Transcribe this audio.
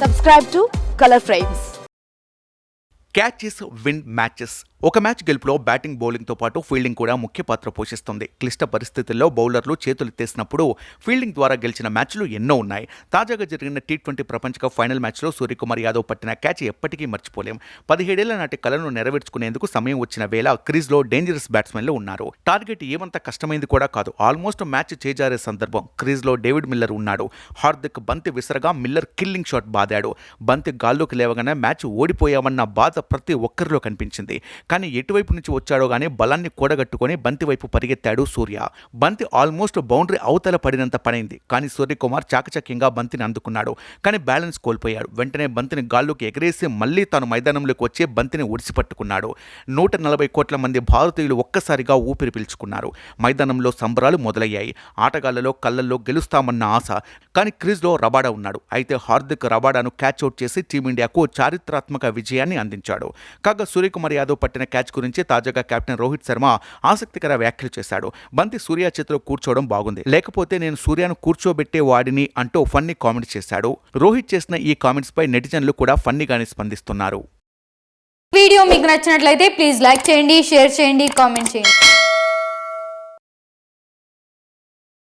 Subscribe to Color Frames. Catches win matches ఒక match గెలుపులో batting బౌలింగ్తో పాటు ఫీల్డింగ్ కూడా ముఖ్య పాత్ర పోషిస్తుంది. క్లిష్ట పరిస్థితుల్లో బౌలర్లు చేతులెత్తేసినప్పుడు ఫీల్డింగ్ ద్వారా గెలిచిన మ్యాచ్లు ఎన్నో ఉన్నాయి. తాజాగా జరిగిన టీ ట్వంటీ ప్రపంచ కప్ ఫైనల్ మ్యాచ్లో సూర్యకుమార్ యాదవ్ పట్టిన క్యాచ్ ఎప్పటికీ మర్చిపోలేం. పదిహేడేళ్ళ నాటి కలను నెరవేర్చుకునేందుకు సమయం వచ్చిన వేళ క్రీజ్లో డేంజరస్ బ్యాట్స్మెన్లు ఉన్నారు. టార్గెట్ ఏమంత కష్టమైంది కూడా కాదు. ఆల్మోస్ట్ మ్యాచ్ చేజారే సందర్భం. క్రీజ్లో డేవిడ్ మిల్లర్ ఉన్నాడు. హార్దిక్ బంతి విసరగా మిల్లర్ కిల్లింగ్ షాట్ బాదాడు. బంతి గాల్లోకి లేవగానే మ్యాచ్ ఓడిపోయామన్న బాధ ప్రతి ఒక్కరిలో కనిపించింది. కానీ ఎటువైపు నుంచి వచ్చాడో గానీ బలాన్ని కూడగట్టుకొని బంతి వైపు పరిగెత్తాడు సూర్య. బంతి ఆల్మోస్ట్ బౌండరీ అవతల పడినంత పనైంది. కానీ సూర్యకుమార్ చాకచక్యంగా బంతిని అందుకున్నాడు. కానీ బ్యాలెన్స్ కోల్పోయాడు. వెంటనే బంతిని గాల్లోకి ఎగరేసి మళ్ళీ తాను మైదానంలోకి వచ్చి బంతిని ఒడిసి పట్టుకున్నాడు నూట నలభై కోట్ల మంది భారతీయులు ఒక్కసారిగా ఊపిరి పీల్చుకున్నారు. మైదానంలో సంబరాలు మొదలయ్యాయి. ఆటగాళ్ళలో కళ్ళల్లో గెలుస్తామన్న ఆశ. కానీ క్రీజ్లో రబాడా ఉన్నాడు. అయితే హార్దిక్ రబాడాను క్యాచ్ అవుట్ చేసి టీమిండియాకు చారిత్రాత్మక విజయాన్ని అందించాడు. కాగా సూర్యకుమార్ యాదవ్ పట్టిన క్యాచ్ గురించి తాజాగా కెప్టెన్ రోహిత్ శర్మ ఆసక్తికర వ్యాఖ్యలు చేశాడు. బంతి సూర్య చేతిలో కూర్చోవడం బాగుంది. లేకపోతే నేను సూర్యను కూర్చోబెట్టే వాడిని అంటూ ఫన్నీ కామెంట్స్ చేశాడు. రోహిత్ చేసిన ఈ కామెంట్స్ పై నెటిజన్లు కూడా ఫన్నీగానే స్పందిస్తున్నారు. వీడియో మీకు నచ్చినట్లయితే ప్లీజ్ లైక్ చేయండి షేర్ చేయండి కామెంట్ చేయండి.